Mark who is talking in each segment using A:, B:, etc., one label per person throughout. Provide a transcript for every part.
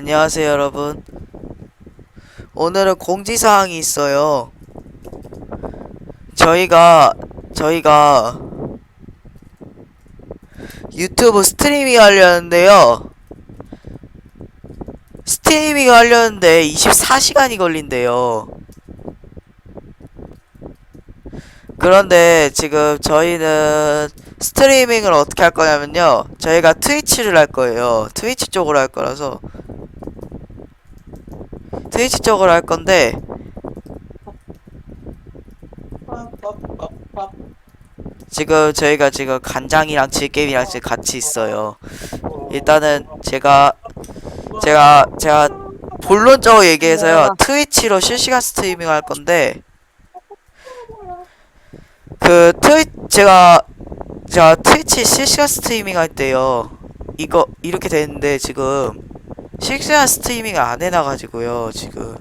A: 안녕하세요, 여러분. 오늘은 공지사항이 있어요. 저희가, 저희가 유튜브 스트리밍 하려는데요. 스트리밍 하려는데 24시간이 걸린대요. 그런데 지금 저희는 스트리밍을 어떻게 할 거냐면요. 저희가 트위치를 할 거예요. 트위치 쪽으로 할 거라서. 트위치 쪽으로 할 건데, 지금 저희가 지금 간장이랑 질게임이랑 지금 같이 있어요. 일단은 제가, 제가, 제가 본론적으로 얘기해서요. 트위치로 실시간 스트리밍 할 건데, 그 트위 제가 제가 트위치 실시간 스트리밍 할 때요. 이거 이렇게 되는데 지금 실시간 스트리밍 안 해놔가지고요 지금.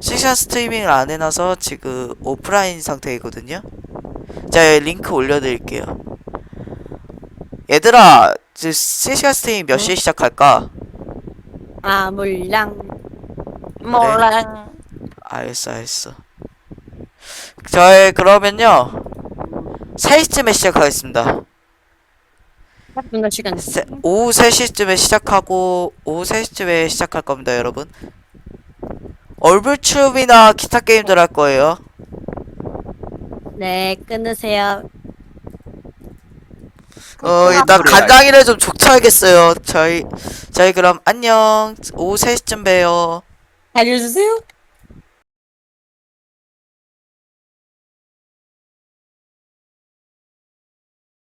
A: 실시간 스트리밍을 안 해놔서 지금 오프라인 상태이거든요. 자 링크 올려드릴게요. 얘들아 지- 실시간 스트리밍 몇 시에 시작할까?
B: 아 몰랑 몰랑.
A: 알겠어 알겠어. 저희 그러면요 3시쯤에 시작하겠습니다
B: 분간 시간
A: 세, 오후 3시쯤에 시작하고 오후 3시쯤에 시작할 겁니다 여러분. 얼굴춤이나 기타 게임들 할 거예요.
B: 네 끊으세요.
A: 어 일단 간장이를 좀 족쳐야겠어요. 저희 저희 그럼 안녕. 오후 3시쯤 봬요.
B: 알려주세요